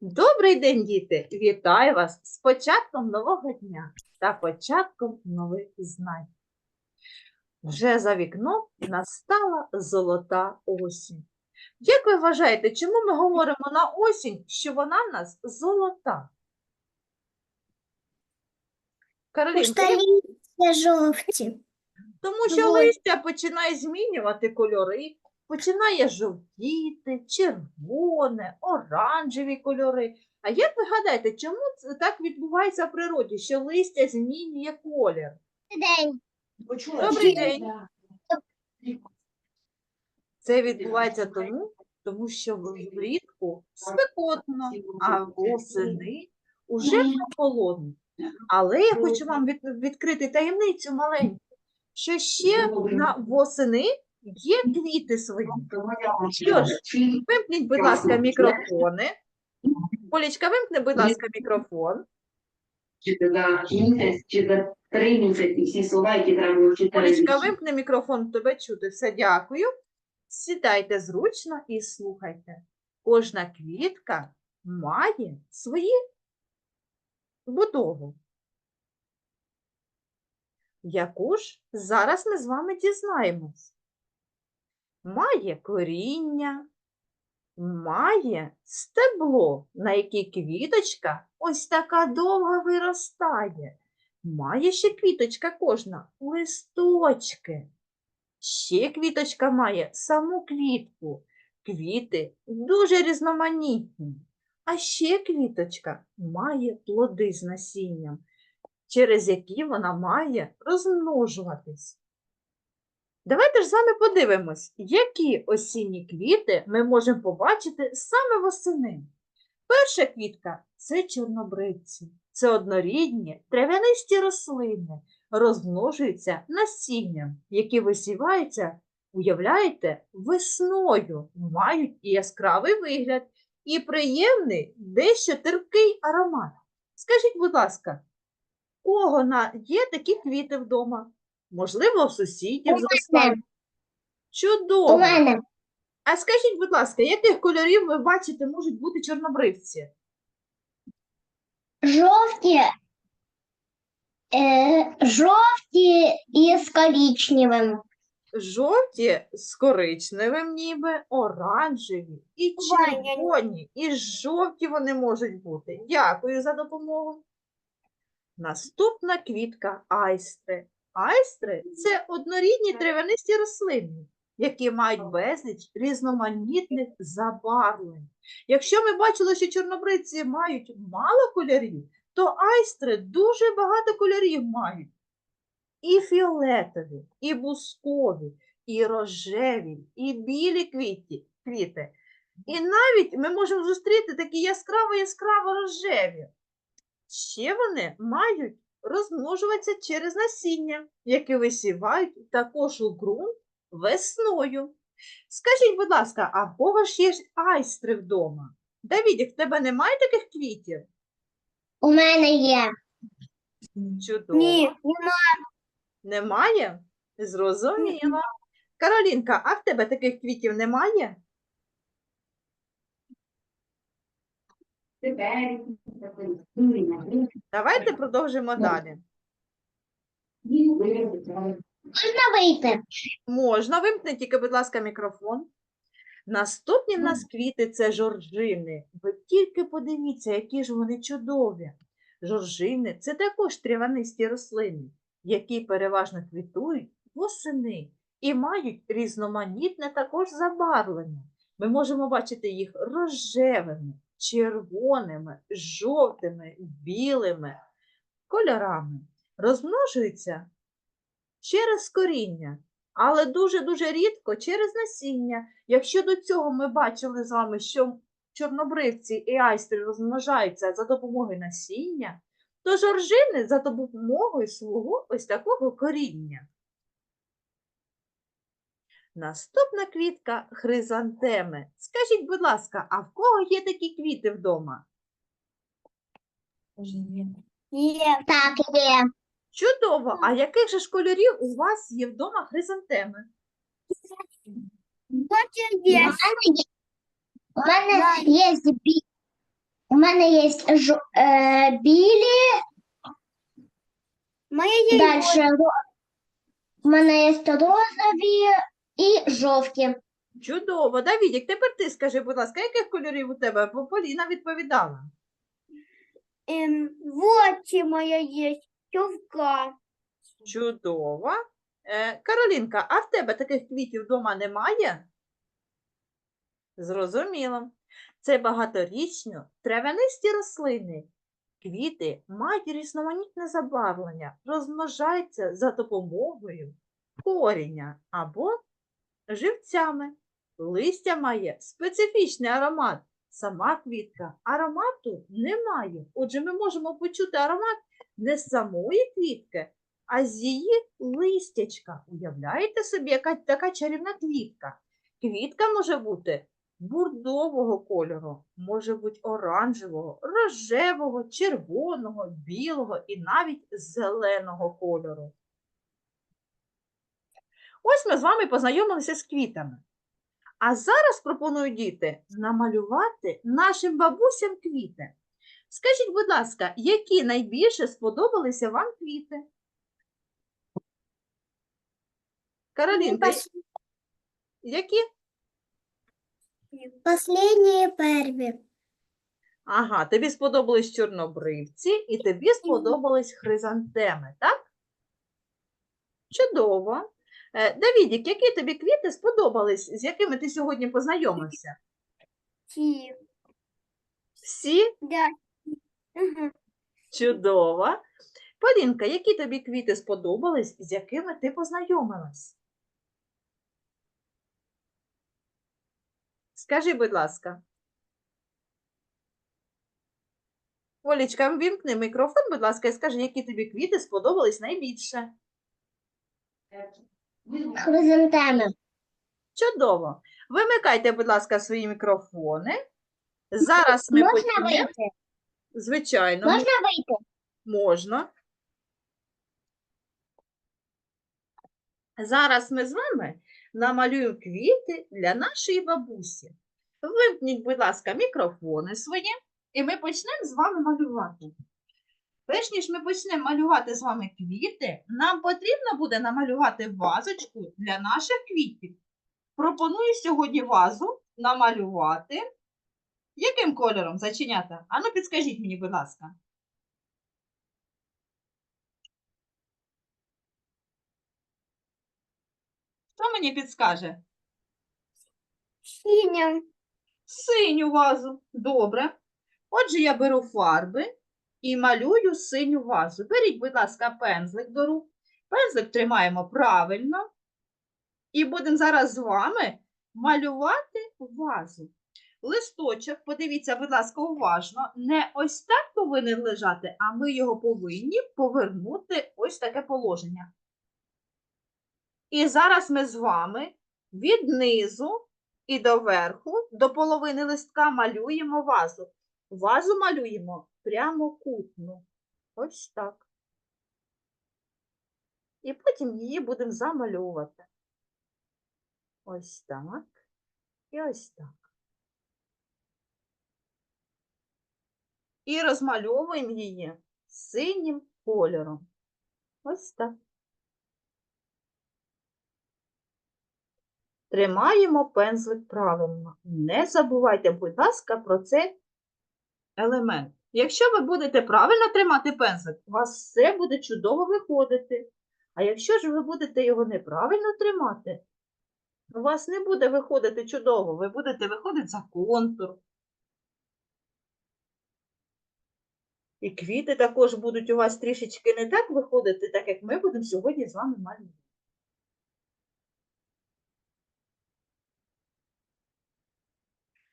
Добрий день, діти! Вітаю вас з початком нового дня та початком нових знань. Вже за вікном настала золота осінь. Як ви вважаєте, чому ми говоримо на осінь, що вона в нас золота? Каролінка, як- листья жовті. тому що листя починає змінювати кольори, починає жовтіти, червоне, оранжеві кольори. А як ви гадаєте, чому це так відбувається в природі, що листя змінює колір? День. Добрий день. Це відбувається тому, тому що влітку спекотно, а восени уже прохолодно. Але я хочу вам від- відкрити таємницю маленьку, що ще на восени є квіти свої. Що ж, вимкніть, будь ласка, мікрофони. Полічка, вимкни, будь ласка, мікрофон. чи то за місяць, чи за три місяці всі слова, які треба вчити. Раніше. вимкни мікрофон, тебе чути. Все, дякую. Сідайте зручно і слухайте. Кожна квітка має свої будову. Яку ж зараз ми з вами дізнаємось. Має коріння, має стебло, на якій квіточка ось така довга виростає. Має ще квіточка кожна листочки. Ще квіточка має саму квітку. Квіти дуже різноманітні. А ще квіточка має плоди з насінням, через які вона має розмножуватись. Давайте ж з вами подивимось, які осінні квіти ми можемо побачити саме восени. Перша квітка це чорнобривці. Це однорідні трав'янисті рослини, розмножуються насінням, які висіваються, уявляєте, весною, мають і яскравий вигляд, і приємний, дещо терпкий аромат. Скажіть, будь ласка, у кого є такі квіти вдома? Можливо, у сусідів У зростають. Чудово! У мене А скажіть, будь ласка, яких кольорів ви бачите можуть бути чорнобривці? жовті, е, жовті і з коричневим. Жовті з коричневим ніби, оранжеві і червоні, і жовті вони можуть бути. Дякую за допомогу. Наступна квітка айстри. Айстри це однорідні трав'янисті рослини, які мають безліч різноманітних забарвлень. Якщо ми бачили, що чорнобривці мають мало кольорів, то айстри дуже багато кольорів мають. І фіолетові, і бускові, і рожеві, і білі квіті, квіти. І навіть ми можемо зустріти такі яскраво-яскраво рожеві. Ще вони мають розмножуватися через насіння, яке висівають також у ґрунт весною. Скажіть, будь ласка, а в кого ж є айстри вдома? Давідік, в тебе немає таких квітів? У мене є. Чудово. Немає? Зрозуміло. Каролінка, а в тебе таких квітів немає? Тепер такий Давайте продовжимо далі. Можна вийти? Можна, вимкни тільки, будь ласка, мікрофон. Наступні в нас квіти це жоржини. Ви тільки подивіться, які ж вони чудові. Жоржини це також травянисті рослини, які переважно квітують восени і мають різноманітне також забарвлення. Ми можемо бачити їх рожевими, червоними, жовтими, білими кольорами. Розмножуються через коріння, але дуже-дуже рідко через насіння. Якщо до цього ми бачили з вами, що чорнобривці і айстри розмножаються за допомогою насіння, то жоржини за допомогою свого ось такого коріння. Наступна квітка хризантеми. Скажіть, будь ласка, а в кого є такі квіти вдома? Є. Так, є. Чудово! А яких же ж кольорів у вас є вдома хризантеми? У мене є, у мене є бі- У мене є жо, е, білі, Моя є далі у мене є розові і жовті. Чудово. Давідік, тепер ти скажи, будь ласка, яких кольорів у тебе? Бо Поліна відповідала. ем, вот моя є човка. Чудово. Е, Каролінка, а в тебе таких квітів вдома немає? Зрозуміло. Це багаторічні травянисті рослини. Квіти мають різноманітне забарвлення, розмножаються за допомогою коріння або живцями. Листя має специфічний аромат. Сама квітка аромату не має. Отже, ми можемо почути аромат не з самої квітки, а з її листячка. Уявляєте собі, яка така чарівна квітка? Квітка може бути бурдового кольору, може бути оранжевого, рожевого, червоного, білого і навіть зеленого кольору. Ось ми з вами познайомилися з квітами. А зараз пропоную діти намалювати нашим бабусям квіти. Скажіть, будь ласка, які найбільше сподобалися вам квіти? Каролінка, які? Последні перві. Ага, тобі сподобались чорнобривці і тобі сподобались хризантеми, так? Чудово. Е, Давідік, які тобі квіти сподобались, з якими ти сьогодні познайомився? Ті. Всі? Да. Угу. Чудово. Полінка, які тобі квіти сподобались, з якими ти познайомилась? Скажи, будь ласка. Олічка, вімкни мікрофон, будь ласка, і скажи, які тобі квіти сподобались найбільше. Хризантеми. Чудово. Вимикайте, будь ласка, свої мікрофони. Зараз ми Можна почнемо. вийти? Звичайно, Можна вийти? Можна. Зараз ми з вами намалюємо квіти для нашої бабусі. Вимкніть, будь ласка, мікрофони свої, і ми почнемо з вами малювати. Перш ніж ми почнемо малювати з вами квіти, нам потрібно буде намалювати вазочку для наших квітів. Пропоную сьогодні вазу намалювати. Яким кольором зачинята? Ану, підскажіть мені, будь ласка. Хто мені підскаже? Синя. Синю вазу. Добре. Отже, я беру фарби і малюю синю вазу. Беріть, будь ласка, пензлик до рук. Пензлик тримаємо правильно. І будемо зараз з вами малювати вазу. Листочок, подивіться, будь ласка, уважно, не ось так повинен лежати, а ми його повинні повернути ось таке положення. І зараз ми з вами від низу і до верху, до половини листка малюємо вазу. Вазу малюємо прямокутну. Ось так. І потім її будемо замальовувати. Ось так. І ось так. І розмальовуємо її синім кольором. Ось так. Тримаємо пензлик правильно. Не забувайте, будь ласка, про цей елемент. Якщо ви будете правильно тримати пензлик, у вас все буде чудово виходити. А якщо ж ви будете його неправильно тримати, у вас не буде виходити чудово, ви будете виходити за контур. І квіти також будуть у вас трішечки не так виходити, так як ми будемо сьогодні з вами малювати.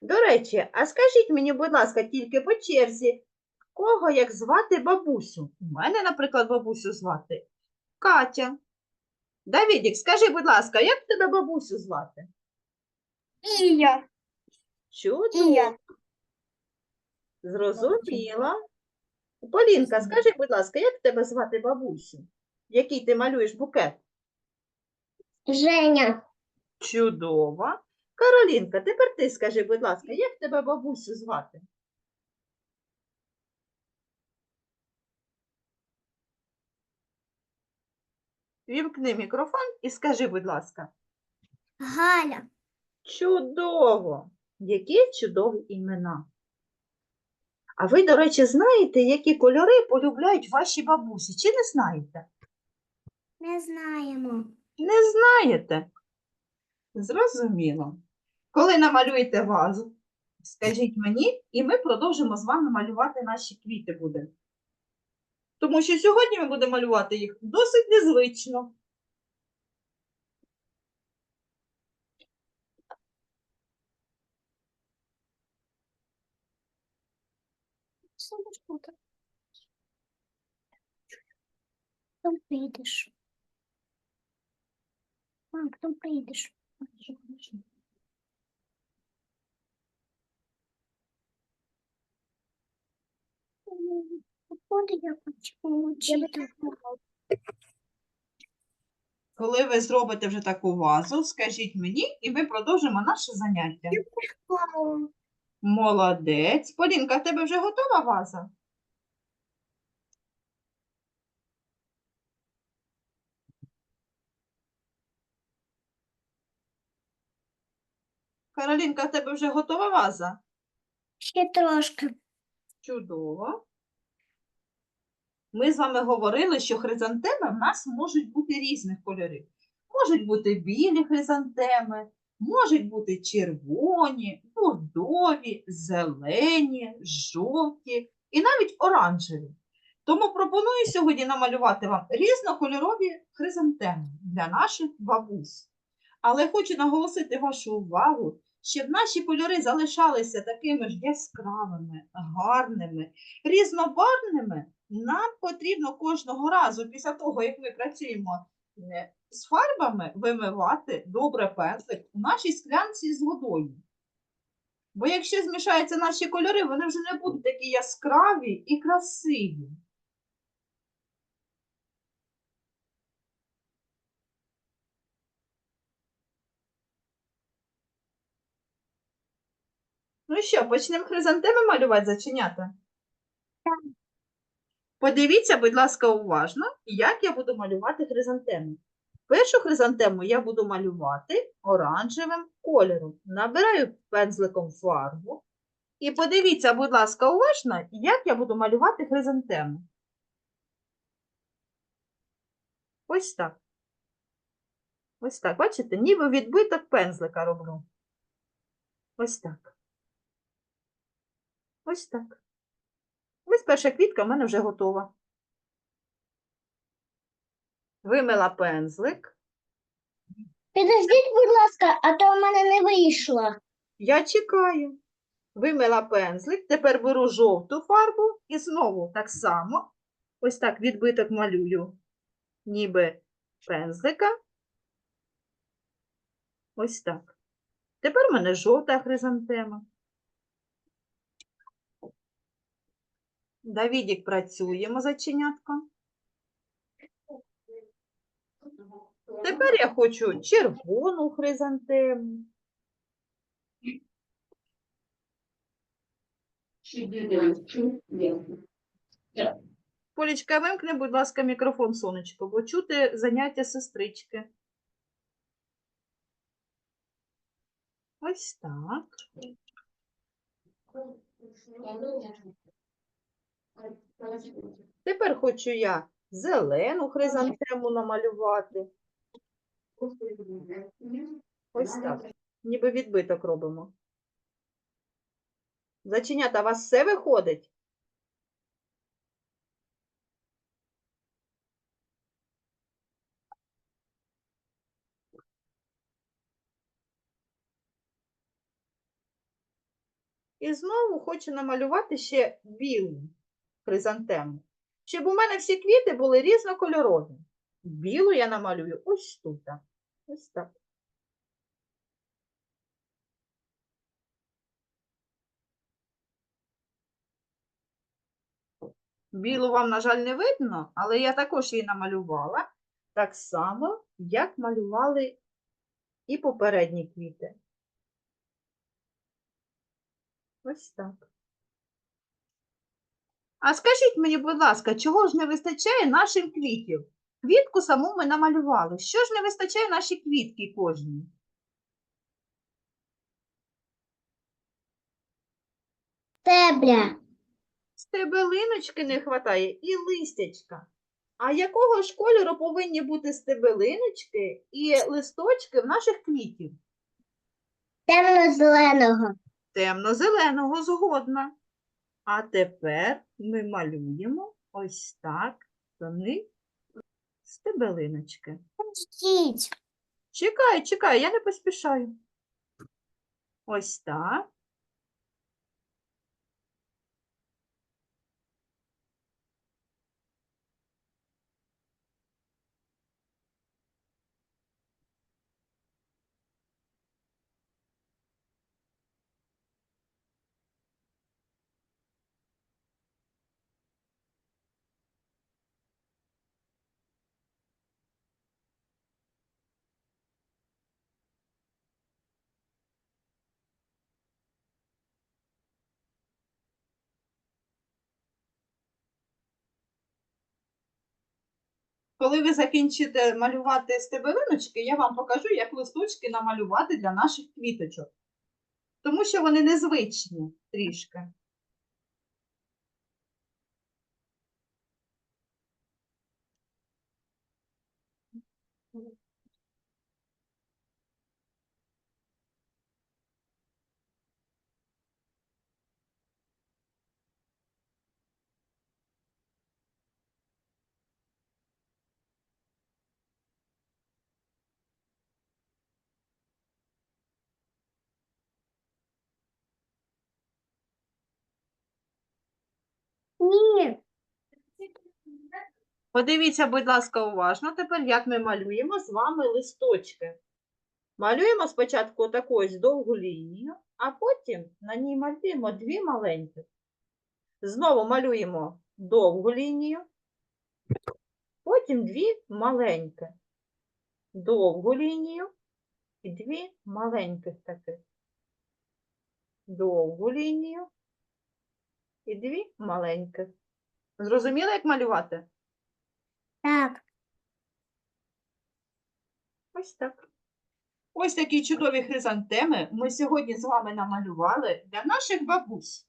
До речі, а скажіть мені, будь ласка, тільки по черзі, кого як звати бабусю? У мене, наприклад, бабусю звати Катя. Давідік, скажи, будь ласка, як тебе бабусю звати? Ія. Чудово. Ія. Зрозуміла. Полінка, скажи, будь ласка, як тебе звати бабусю? Який ти малюєш букет? Женя. Чудово. Каролінка, тепер ти скажи, будь ласка, як тебе бабусю звати? Вімкни мікрофон і скажи, будь ласка. Галя. Чудово! Які чудові імена. А ви, до речі, знаєте, які кольори полюбляють ваші бабусі? Чи не знаєте? Не знаємо. Не знаєте? Зрозуміло. Коли намалюєте вазу, скажіть мені, і ми продовжимо з вами малювати наші квіти будемо. Тому що сьогодні ми будемо малювати їх досить незвично. Потом прийдеш. Потом прийдеш. Я хочу учити. Коли ви зробите вже таку вазу, скажіть мені, і ми продовжимо наше заняття. Молодець. Полінка, в тебе вже готова ваза? Каролінка, в тебе вже готова ваза? Ще трошки. Чудово. Ми з вами говорили, що хризантеми в нас можуть бути різних кольорів. Можуть бути білі хризантеми, можуть бути червоні, бордові, зелені, жовті і навіть оранжеві. Тому пропоную сьогодні намалювати вам різнокольорові хризантеми для наших бабусь. Але хочу наголосити вашу увагу, щоб наші кольори залишалися такими ж яскравими, гарними, різнобарвними, нам потрібно кожного разу після того, як ми працюємо е, з фарбами, вимивати добре пензлик у нашій склянці з водою. Бо якщо змішаються наші кольори, вони вже не будуть такі яскраві і красиві. Ну що, почнемо хризантеми малювати, зачиняти? Подивіться, будь ласка, уважно, як я буду малювати хризантему. Першу хризантему я буду малювати оранжевим кольором. Набираю пензликом фарбу. І подивіться, будь ласка, уважно, як я буду малювати хризантему. Ось так. Ось так. Бачите, ніби відбиток пензлика роблю. Ось так. Ось так. Ось перша квітка в мене вже готова. Вимила пензлик. Підождіть, будь ласка, а то в мене не вийшло. Я чекаю. Вимила пензлик, тепер беру жовту фарбу і знову так само. Ось так відбиток малюю, ніби пензлика. Ось так. Тепер в мене жовта хризантема. Давідік працюємо заченятком. Тепер я хочу червону хризантему. Полічка, вимкни, будь ласка, мікрофон, сонечко, бо чути заняття сестрички. Ось так. Тепер хочу я зелену хризантему намалювати. Ось так. Ніби відбиток робимо. Заченята, у вас все виходить? І знову хочу намалювати ще білу хризантему. Щоб у мене всі квіти були різнокольорові. Білу я намалюю ось тут. Ось так. Білу вам, на жаль, не видно, але я також її намалювала так само, як малювали і попередні квіти. Ось так. А скажіть мені, будь ласка, чого ж не вистачає нашим квітів? Квітку саму ми намалювали. Що ж не вистачає нашій квітки кожній? Стебля. Стебелиночки не вистачає і листячка. А якого ж кольору повинні бути стебелиночки і листочки в наших квітів? Темно-зеленого. Темно-зеленого згодна. А тепер ми малюємо ось так вони стебелиночки. Чекай, чекай, я не поспішаю. Ось так. Коли ви закінчите малювати стебелиночки, я вам покажу, як листочки намалювати для наших квіточок. Тому що вони незвичні трішки. Ні. Подивіться, будь ласка, уважно тепер, як ми малюємо з вами листочки. Малюємо спочатку таку ось довгу лінію, а потім на ній малюємо дві маленькі. Знову малюємо довгу лінію, потім дві маленькі. Довгу лінію і дві маленьких таких. Довгу лінію і дві маленьких. Зрозуміли, як малювати? Так. Ось так. Ось такі чудові хризантеми ми сьогодні з вами намалювали для наших бабусь.